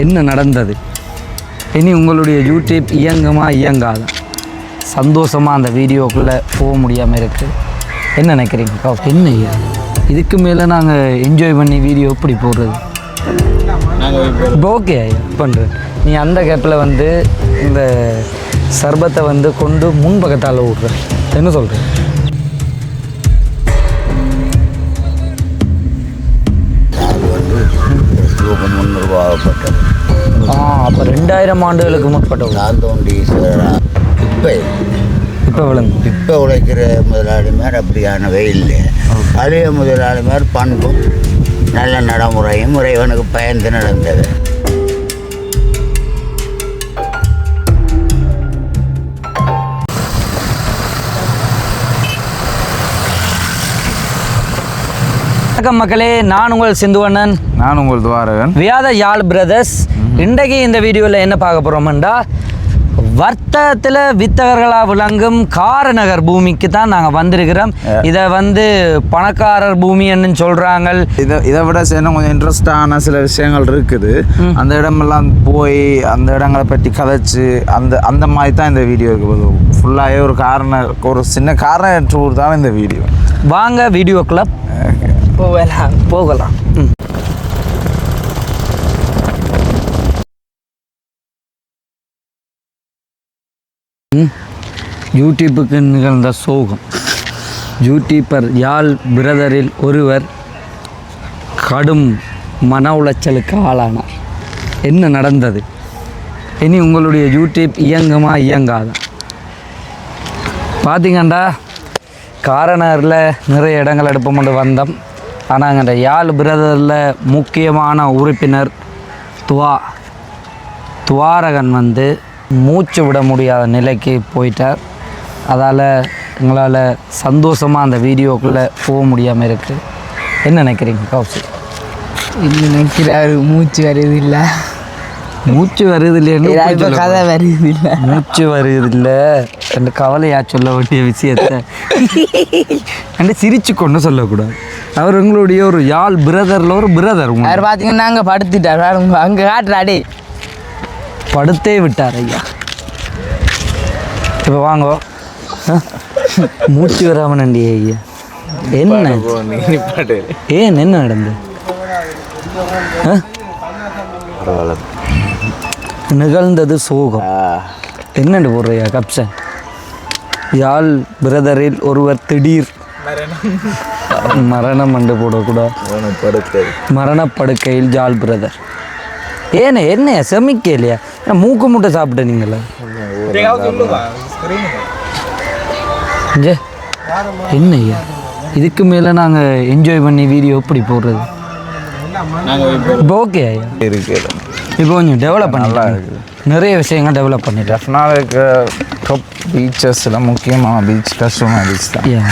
என்ன நடந்தது இனி உங்களுடைய யூடியூப் இயங்குமா இயங்காது சந்தோஷமாக அந்த வீடியோக்குள்ளே போக முடியாமல் இருக்குது என்ன நினைக்கிறீங்க என்ன ஐயா இதுக்கு மேலே நாங்கள் என்ஜாய் பண்ணி வீடியோ எப்படி போடுறது இப்போ ஓகே ஐயா பண்ணுறேன் நீ அந்த கேப்பில் வந்து இந்த சர்பத்தை வந்து கொண்டு முன்பக்கத்தால் விட்ற என்ன சொல்கிறேன் அது அப்போ ரெண்டாயிரம் ஆண்டுகளுக்கு முற்பட்டவங்க நான் தோண்டி இப்போ இப்போ விளங்கும் இப்போ உழைக்கிற முதலாளி மாதிரி அப்படியானவே இல்லை. பழைய முதலாளி மாதிரி பண்பும் நல்ல நடைமுறையும் இறைவனுக்கு பயந்து நடந்தது. வணக்கம் மக்களே நான் உங்கள் சிந்துவண்ணன் நான் உங்கள் துவாரகன். வியாத யாழ் பிரதர்ஸ் இன்றைக்கு இந்த வீடியோவில் என்ன பார்க்க போகிறோம்டா வர்த்தகத்தில் வித்தகர்களாக விளங்கும் காரநகர் பூமிக்கு தான் நாங்கள் வந்திருக்கிறோம். இதை வந்து பணக்காரர் பூமின்னு சொல்கிறாங்க இதை இதை விட இன்னும் கொஞ்சம் இன்ட்ரெஸ்டான சில விஷயங்கள் இருக்குது. அந்த இடமெல்லாம் போய் அந்த இடங்களை பற்றி கதைச்சு அந்த அந்த மாதிரி தான் இந்த வீடியோ இருக்குது. ஃபுல்லாகவே ஒரு காரண ஒரு சின்ன காரண டூர் தான் இந்த வீடியோ. வாங்க வீடியோக்குள்ள போகலாம் போகலாம். ம். ம். யூடியூப்புக்கு நிகழ்ந்த சோகம். யூடியூபர் யாழ் பிரதரில் ஒருவர் கடும் மன உளைச்சலுக்கு ஆளானார். என்ன நடந்தது? இனி உங்களுடைய யூடியூப் இயங்குமா இயங்காதா? பார்த்தீங்கண்டா காரணரில் நிறைய இடங்கள் எடுப்போம்னு வந்தோம். ஆனால் அந்த யாழ் பிரதரில் முக்கியமான உறுப்பினர் துவா. துவாரகன் வந்து மூச்சு விட முடியாத நிலைக்கு போயிட்டார். அதால் எங்களால் சந்தோஷமாக அந்த வீடியோக்குள்ளே போக முடியாமல் இருக்குது என்ன நினைக்கிறீங்க கௌசி இல்லை நினைக்கிறாரு மூச்சு வருது இல்லை மூச்சு வருது இல்லைன்னு கதை வருது இல்லை மூச்சு வருது இல்லை ரெண்டு கவலையா சொல்ல வேண்டிய விஷயத்த. ரெண்டு சிரிச்சு கொண்டு சொல்லக்கூடாது. அவர் உங்களுடைய ஒரு யாழ் பிரதரில் ஒரு பிரதர் அவர் பார்த்தீங்கன்னா அங்கே படுத்துட்டார். அங்கே காட்டுறாடே படுத்தே விட்டார் ஐயா. இப்போ வாங்கோ? மூச்சு வராமல் நண்டி ஐயா. என்ன? ஏன் என்ன நடந்தது? ஆ? நிகழ்ந்தது சோகம். என்னண்டு போடுறியா கப்சன்? யாழ் பிரதரில் ஒருவர் திடீர். மரணம் என்று போடக்கூடாது மரணப்படுக்கையில் ஜால் பிரதர். ஏனே என்ன செமிக்க இல்லையா மூக்கு முட்டை சாப்பிட்ட நீங்களா என்ன ஐயா இதுக்கு மேலே நாங்கள் என்ஜாய் பண்ணி வீடியோ எப்படி போடுறது? இப்போ ஓகே ஐயா இருக்குது இப்போ கொஞ்சம் டெவலப் பண்ணலாம் நிறைய விஷயங்கள் டெவலப் பண்ணிட்டேன் டெஃபினாக இருக்க. டாப் பீச்சஸில் முக்கியமான பீச் கஸ்டமர் பீச் தான். ஏன்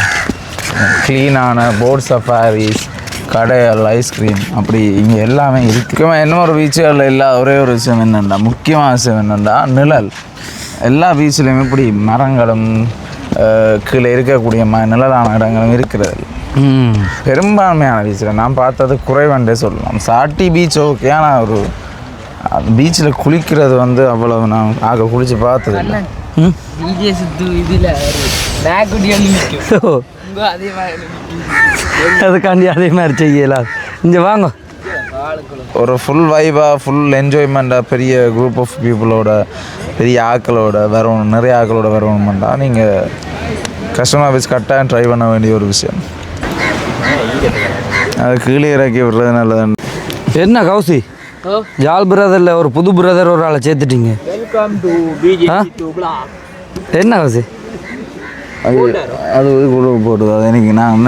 க்ளீனான போட் சஃபாரிஸ் கடைகள் ஐஸ்கிரீம் அப்படி இங்கே எல்லாமே இருக்கு. முக்கியமாக என்ன ஒரு பீச்சுகளில் இல்லாத ஒரே ஒரு விஷயம் என்னென்னா முக்கியமான விஷயம் என்னென்னா நிழல். எல்லா பீச்லேயுமே இப்படி மரங்களும் கீழே இருக்கக்கூடிய ம நிழலான இடங்களும் இருக்கிறது. பெரும்பான்மையான பீச்சில் நான் பார்த்தது குறைவண்டே சொல்லலாம். சாட்டி பீச் ஓகே ஆனால் ஒரு பீச்சில் குளிக்கிறது வந்து அவ்வளவு நான் ஆக குளித்து பார்த்தது இல்லை அதே மாதிரி அதுக்காண்டி அதே மாதிரி செய்யலாம். இங்கே வாங்க. ஒரு ஃபுல் வைபாக ஃபுல் என்ஜாய்மெண்ட்டாக பெரிய குரூப் ஆஃப் பீப்புளோட பெரிய ஆக்களோட வரணும் நிறைய ஆக்களோட வரணுமெண்டா நீங்கள் கஸ்டமர் பீச் கட்டாயம் ட்ரை பண்ண வேண்டிய ஒரு விஷயம். அது கீழே இறக்கி விடுறது நல்லது என்ன கௌசி? ஜால் பிரதரில் ஒரு புது பிரதர் ஒரு ஆளை சேர்த்துட்டீங்க? என்ன கௌசி? அது அது குழு போடுது அது எனக்கு நான்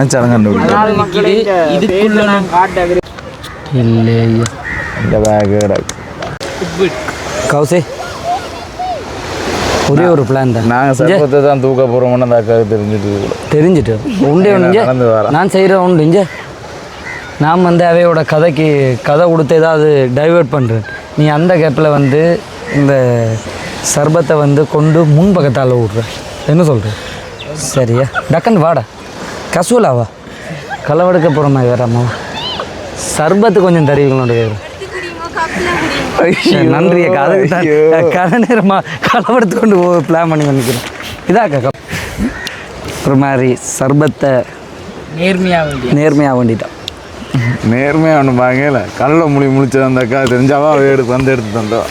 இதுக்குள்ள நான் காட்ட இல்லை இந்த பேக் கௌசி ஒரே ஒரு பிளான் தான். நாங்கள் சர்பத்தை தான் தூக்க போகிறோம்னு அந்த அக்காவுக்கு தெரிஞ்சுட்டு தெரிஞ்சிட்டு. உண்டே ஒன்று. நான் செய்கிற உண்டு. நான் வந்து அவையோட கதைக்கு கதை கொடுத்து ஏதாவது டைவர்ட் பண்ணுறேன் நீ அந்த கேப்பில் வந்து இந்த சர்பத்தை வந்து கொண்டு முன்பக்கத்தால் விட்ற என்ன சொல்கிற சரியா? டக்குன்னு வாடா. கசுவலாவா களவெடுக்க போகிற மாதிரி வேறாம்மா சர்பத்து கொஞ்சம் தருவீங்களோட நன்றி அக்கா அதுக்கு தான். கதை நேரமாக களவெடுத்து கொண்டு பிளான் பண்ணி நினைக்கிறேன் இதாக்கா ஒரு மாதிரி சர்பத்தை நேர்மையாக வேண்டிய நேர்மையாக வேண்டிட்டான். நேர்மையாக ஒன்று பாங்கல கல்ல முடி முழிச்சு வந்தாக்கா தெரிஞ்சாவா அவ எடுத்து வந்து எடுத்து தந்தோம்.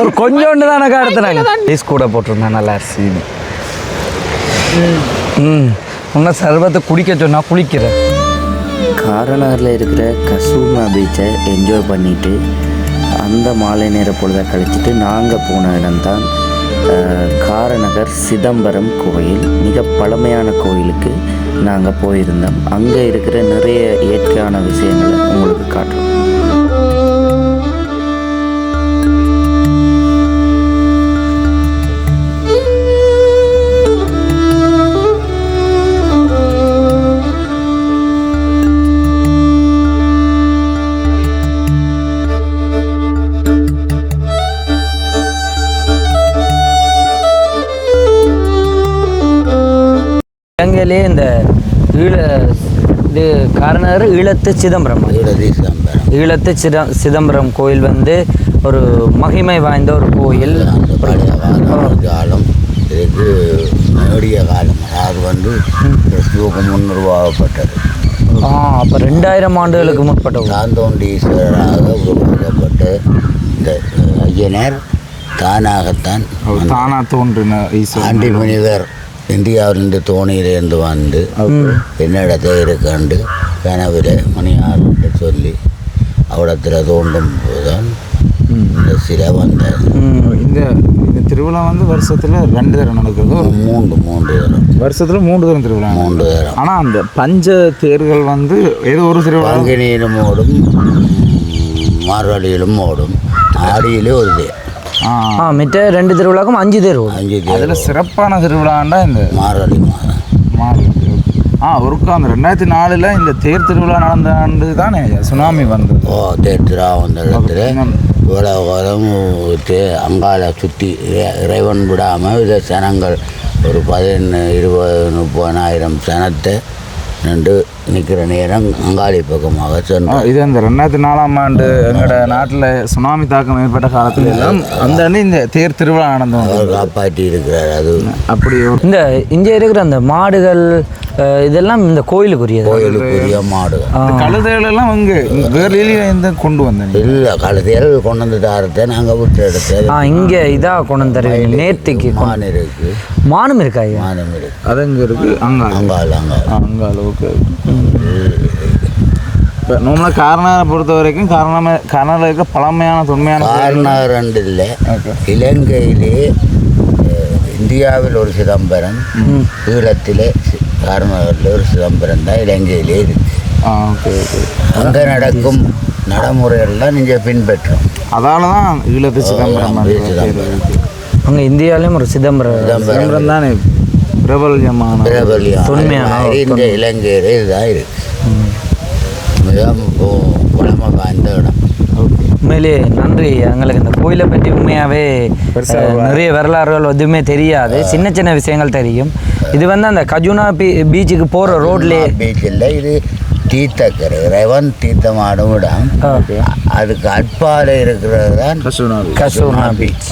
ஒரு கொஞ்சோண்டு தானக்கா எடுத்துனாங்க. பீஸ் கூட போட்டிருந்தேன் நல்லா சீனி ம். இன்னும் சர்பத்தை குடிக்க சொன்னா குளிக்கிறேன். காரநகரில் இருக்கிற கசூமா பீச்சை என்ஜாய் பண்ணிட்டு அந்த மாலை நேர பொழுதை கழிச்சிட்டு நாங்கள் போன இடம்தான் காரநகர் சிதம்பரம் கோயில். மிக பழமையான கோயிலுக்கு நாங்கள் போயிருந்தோம். அங்கே இருக்கிற நிறைய இயற்கையான விஷயங்களை உங்களுக்கு காட்டுறோம். இலங்கையிலே இந்த ஈழ இது காரணர் ஈழத்து சிதம்பரம். ஈழத்து சித சிதம்பரம் கோயில் வந்து ஒரு மகிமை வாய்ந்த ஒரு கோயில். அந்த பழைய காலம் காலம் இதுக்கு நெடிய காலம். அதாவது வந்து கிறிஸ்துவுக்கு முன்னுருவாகப்பட்டது. ஆ அப்போ ரெண்டாயிரம் ஆண்டுகளுக்கு முற்பட்ட ஊர். தாந்தோண்டீஸ்வரராக உருவாக்கப்பட்ட இந்த ஐயனர் தானாகத்தான் தானா தோன்றின ஆண்டி முனிவர் இந்தியாவிலிருந்து தோணியிலிருந்து வந்து என்னிடத்தை இருக்கண்டு கனவில் மணியார்கிட்ட சொல்லி அவடத்தில் தோண்டும் போதுதான் இந்த சிலை வந்தது. இந்த இந்த திருவிழா வந்து வருஷத்துல ரெண்டு தரம் நடக்குது மூன்று மூன்று தரம் வருஷத்துல மூன்று தரம் திருவிழா. மூன்று தரம் ஆனா அந்த பஞ்ச தேர்கள் வந்து ஏதோ ஒரு திருவிழா. பங்கினியிலும் ஓடும் மார்வாடியிலும் ஓடும் ஆடியிலே ஒரு தேர். ஆ ஆ மித்த ரெண்டு திருவிழாக்கும் அஞ்சு தேர் ஓடும் அஞ்சு அதுல தேர் சிறப்பான திருவிழாண்டா இந்த மாதம் மாடு ஆ ஒருக்கா அந்த ரெண்டாயிரத்தி நாலுல இந்த தேர் திருவிழா நடந்த ஆண்டு தானே சுனாமி வந்தது. ஓ தேற்றா வந்த இடத்துல இவ்வளவு காலம் தே அங்கால சுற்றி இறைவன் விடாமல் இதை சனங்கள் ஒரு பதினொன்று இருபது முப்பதாயிரம் சனத்தை நின்று நிற்கிற நேரம் அங்காளி பக்கமாக சென்றோம் இது அந்த ரெண்டாயிரத்தி நாலாம் ஆண்டு எங்களோட நாட்டுல சுனாமி தாக்கம் ஏற்பட்ட காலத்துல எல்லாம் அந்த ஆண்டு இந்த தேர் திருவிழா நடந்தோம் அவர் காப்பாற்றி இருக்கிறார் அது அப்படி இந்த இங்கே இருக்கிற அந்த மாடுகள் இதெல்லாம் இந்த கோயிலுக்குரியது? கோயிலுக்குரிய மாடுகள். இந்த கழுதைகள் எல்லாம் இங்க வேர்லியில இருந்து கொண்டு வந்தேன். இல்லை கழுதைகள் கொண்டு வந்து தாரத்தை நாங்கள் விட்டு எடுத்து ஆ இங்கே இதாக கொண்டு வந்து தருவீங்க நேர்த்திக்கு கொண்டு- மான் இருக்கு. மானும் இருக்கா மானம் இருக்கு. அது அங்க இருக்கு அங்க அங்காள் அங்காள். ஆ, அங்க அளவுக்கு இப்போ நம்மளை காரணரை பொறுத்த வரைக்கும் காரணமே காரணம் இருக்க பழமையான தொன்மையான காரணம் ரெண்டு இல்லை. இலங்கையிலே இந்தியாவில் ஒரு சிதம்பரம் ஈழத்திலே காரணத்தில் ஒரு சிதம்பரம் தான் இலங்கையிலே இருக்கு. அங்கே நடக்கும் நடைமுறையெல்லாம் நீங்கள் பின்பற்றும். அதால தான் ஈழத்து சிதம்பரம் சிதம்பரம். அங்கே இந்தியாவிலையும் ஒரு சிதம்பரம். சிதம்பரம் தானே? பிரபல்யமான பிரபலியம் தொன்மையான மாதிரி இந்த இலங்கையிலே இதுதான் இருக்கு. மிகவும் பழமை வாய்ந்த இடம். உண்மையிலே நன்றி. எங்களுக்கு இந்த கோயிலை பற்றி உண்மையாகவே நிறைய வரலாறுகள் எதுவுமே தெரியாது. சின்ன சின்ன விஷயங்கள் தெரியும். இது வந்து அந்த கஜுனா பீ பீச்சுக்கு போகிற ரோட்லேயே பீச்சில் இது தீர்த்தக்கரை. இறைவன் தீர்த்தமாடும் இடம். அதுக்கு அட்பால் இருக்கிறது தான் கசூனா பீச்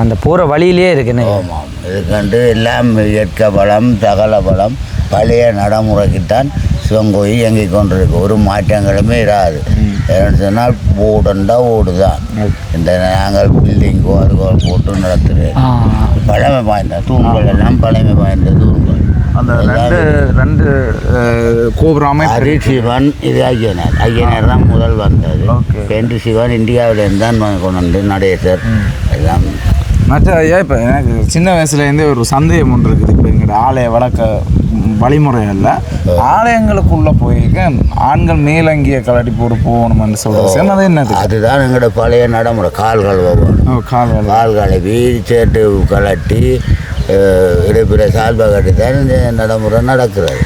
அந்த போகிற வழியிலே இருக்குன்னு ஆமாம் இதுக்கண்டு எல்லாம் இயற்கை வளம் சகல வளம் பழைய நடைமுறைக்குத்தான் சிவங்கோயில் இயங்கிக் கொண்டிருக்கு. ஒரு மாற்றங்களுமே இராது. ஏன்னு சொன்னால் ஓடுண்டா ஓடுதான் இந்த நாங்கள் பில்டிங்கோ அதுக்கோ போட்டு நடத்துகிறேன் பழமை வாய்ந்த தூண்கள் எல்லாம் பழமை வாய்ந்த தூண்கள். அந்த ரெண்டு ரெண்டு கோபுரமே ஹரி சிவன் இது ஐயனார் ஐயனார் தான் முதல் வந்தது. பெண்டு சிவன் இந்தியாவிலேருந்து தான் கொண்டு வந்து நடேசர். எல்லாம். மற்ற ஐயா இப்போ எனக்கு சின்ன வயசுலேருந்தே ஒரு சந்தேகம் ஒன்று இருக்குது. இப்போ எங்களோட ஆலய வழக்க வழிமுறைகளில் ஆலயங்களுக்குள்ளே போயிருக்கேன். ஆண்கள் மேலங்கிய கலட்டி போட்டு போகணும்னு சொல்கிறேன் அது என்னது? அதுதான் எங்களோட பழைய நடைமுறை. கால்கள் ஒவ்வொரு ஓ, கால் வேலை கால்களை வீழ்ச்சேட்டு கலட்டி சால்வை கட்டி தான் இந்த நடைமுறை நடக்கிறது.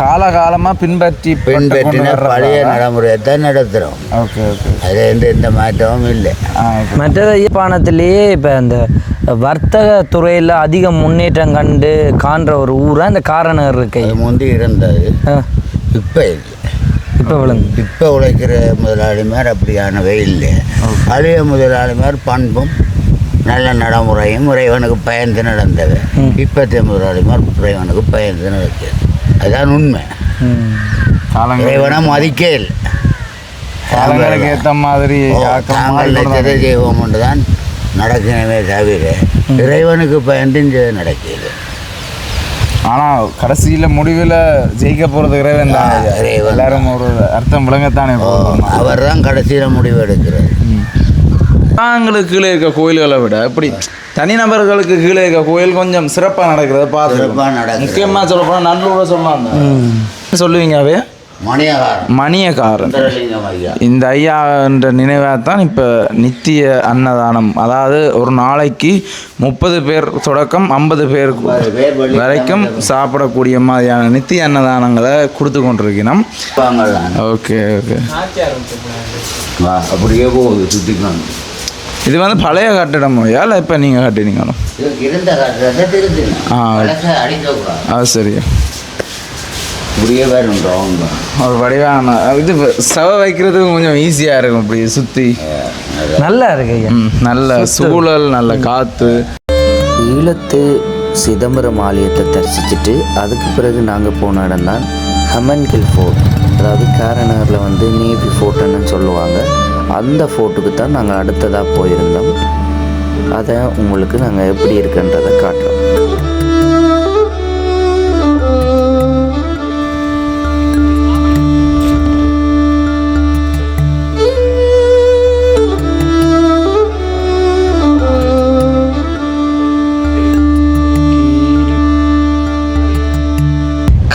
காலகாலமாக பின்பற்றி பின்பற்றின பழைய நடைமுறையை தான் நடத்துகிறோம் ஓகே ஓகே. அதில் எந்த எந்த மாற்றமும் இல்லை. மற்றது ஐயப்பானத்திலேயே இப்போ அந்த வர்த்தக துறையில் அதிக முன்னேற்றம் கண்டு காண்ற ஒரு ஊராக இந்த காரநகர் இருக்கை? முந்தி இருந்தது. இப்போ இல்லை. இப்போ விளங்கு. இப்போ உழைக்கிற முதலாளிமார் அப்படியானவே இல்லை. பழைய முதலாளிமார் பண்பும் நல்ல நடைமுறையும் இறைவனுக்கு பயந்து நடந்தவை இப்போத்தைய முதலாளிமார் இறைவனுக்கு பயந்து நடக்கிறது. அதுதான் உண்மை. இறைவனை மதிக்கே இல்லை. காலங்களுக்கு ஏற்ற மாதிரி தாங்கள் நினைச்சதை செய்வோம் என்று தான் நடக்கணுமே தவிர இறைவனுக்கு பயந்து நடக்கிறது. ஆனால் கடைசியில் முடிவில் ஜெயிக்க போகிறது இறைவன் தான். எல்லாரும் ஒரு அர்த்தம் விளங்கத்தானே அவர் தான் கடைசியில் முடிவு எடுக்கிறது நாங்களுக்கு கீழே இருக்க கோயில்களை விட இப்படி தனிநபர்களுக்கு கீழே இருக்க கோயில் கொஞ்சம் சிறப்பாக நடக்கிறத பார்த்து. முக்கியமாக சொல்ல போனால் நல்லூரை சொல்லலாம் சொல்லுவீங்க அவே மணியகாரம் மணியக்காரன் சுந்தரலிங்கம் ஐயா. இந்த ஐயா என்ற நினைவாக தான் இப்போ நித்திய அன்னதானம். அதாவது ஒரு நாளைக்கு முப்பது பேர் தொடக்கம் ஐம்பது பேர் வரைக்கும் சாப்பிடக்கூடிய மாதிரியான நித்திய அன்னதானங்களை கொடுத்து கொண்டிருக்கிறோம் வாங்கலாம். Okay okay. வா, அப்படியே போகுது சுற்றிக்கணும் இது வந்து பழைய கட்டிடம் ஐயா இல்லை இப்போ நீங்கள் கட்டினீங்களோ? ஆ. அது சரியா ஒரு வடிவான இது சவ வைக்கிறதுக்கு கொஞ்சம் ஈஸியாக இருக்கும் இப்படி சுற்றி நல்லா இருக்கு ஐயா. நல்ல சூழல் நல்ல காற்று ஈழத்து சிதம்பரம் ஆலயத்தை தரிசிச்சுட்டு அதுக்கு பிறகு நாங்கள் போன இடம் தான் ஹமன்கில் ஃபோர்ட். அதாவது காரநகரில் வந்து நேவி ஃபோர்ட்டுன்னு சொல்லுவாங்க. அந்த ஃபோர்ட்டுக்கு தான் நாங்கள் அடுத்ததாக போயிருந்தோம். அதை உங்களுக்கு நாங்கள் எப்படி இருக்குன்றதை காட்டுறோம்.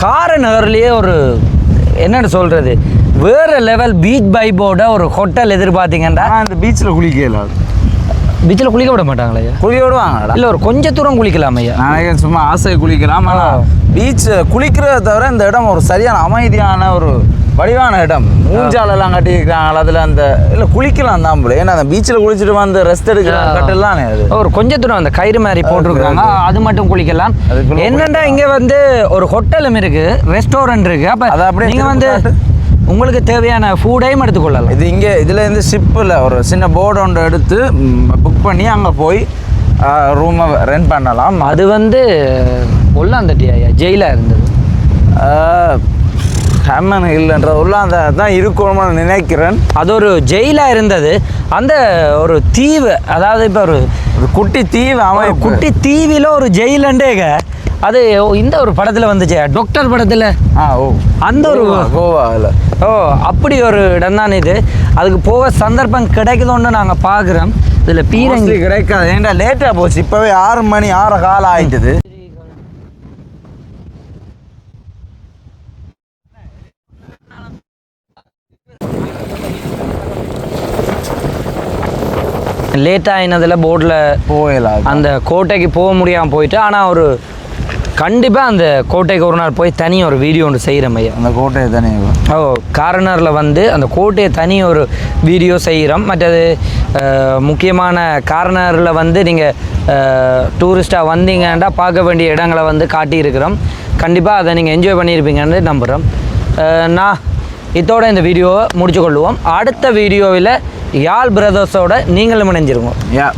காரநகர்லேயே ஒரு என்னென்னு சொல்கிறது வேறு லெவல் பீச் பைபோட ஒரு ஹோட்டல் எதிர்பார்த்தீங்கன்னா இந்த பீச்சில் குளிக்கல. பீச்சில் குளிக்க விட மாட்டாங்களா குளிக்க விடுவாங்கடா. இல்லை ஒரு கொஞ்ச தூரம் குளிக்கலாம் ஐயா. நான் சும்மா ஆசை குளிக்கலாம் ஆனால் பீச் குளிக்கிறத தவிர இந்த இடம் ஒரு சரியான அமைதியான ஒரு வடிவான இடம். மூஞ்சாலெல்லாம் கட்டியிருக்கிறாங்க அதில் அந்த இல்லை குளிக்கலாம் தான் போல. ஏன்னா அந்த பீச்சில் குளிச்சுட்டு வந்து ரெஸ்ட் எடுக்கிற கட்டெல்லாம் அது. ஒரு கொஞ்ச தூரம் அந்த கயிறு மாதிரி போட்டிருக்காங்க அது மட்டும் குளிக்கலாம். என்னண்டா இங்கே வந்து ஒரு ஹோட்டலும் இருக்கு ரெஸ்டாரண்ட் இருக்கு. அப்போ அதை அப்படியே நீங்கள் வந்து உங்களுக்கு தேவையான ஃபுட்டையும் எடுத்துக்கொள்ளலாம். இது இங்கே இதில் இருந்து ஷிப்பில் ஒரு சின்ன போர்டு ஒன்று எடுத்து புக் பண்ணி அங்கே போய் ரூமை ரெண்ட் பண்ணலாம். அது வந்து உள்ளாந்தட்டி ஐயா ஜெயிலாக இருந்தது ஹேமன் ஹில்ன்ற உள்ள அந்த தான் இருக்கணும்னு நினைக்கிறேன். அது ஒரு ஜெயிலாக இருந்தது. அந்த ஒரு தீவு அதாவது இப்போ ஒரு குட்டி தீவு அமைப்பு. குட்டி தீவில ஒரு ஜெயிலண்டேங்க. அது இந்த ஒரு படத்தில் வந்துச்சு டாக்டர் படத்தில்? ஆ ஓ. அந்த ஒரு கோவாவில் ஓ அப்படி ஒரு இடம் தான் இது. அதுக்கு போக சந்தர்ப்பம் கிடைக்குதோன்னு நாங்கள் பார்க்குறோம் இதில் பீரங்கி கிடைக்காது. ஏன்டா லேட்டாக போச்சு. இப்போவே ஆறு மணி ஆறு காலம் ஆயிட்டுது. லேட் ஆயினதில் போர்டில் போயிடலாம் அந்த கோட்டைக்கு போக முடியாமல் போயிட்டு ஆனால் ஒரு கண்டிப்பாக அந்த கோட்டைக்கு ஒரு நாள் போய் தனி ஒரு வீடியோ ஒன்று செய்கிறோம் ஐயா அந்த கோட்டையை தானே ஓ கார்னரில் வந்து அந்த கோட்டையை தனி ஒரு வீடியோ செய்கிறோம் மற்றது முக்கியமான கார்னரில் வந்து நீங்கள் டூரிஸ்ட்டாக வந்தீங்கன்னா பார்க்க வேண்டிய இடங்களை வந்து காட்டியிருக்கிறோம். கண்டிப்பாக அதை நீங்கள் என்ஜாய் பண்ணியிருப்பீங்கன்னு நம்புகிறோம் நான் இதோட இந்த வீடியோவை முடிச்சு கொள்ளுவோம் அடுத்த வீடியோவில் யாழ் பிரதர்ஸோட நீங்களும் இணைஞ்சிருங்க. யா.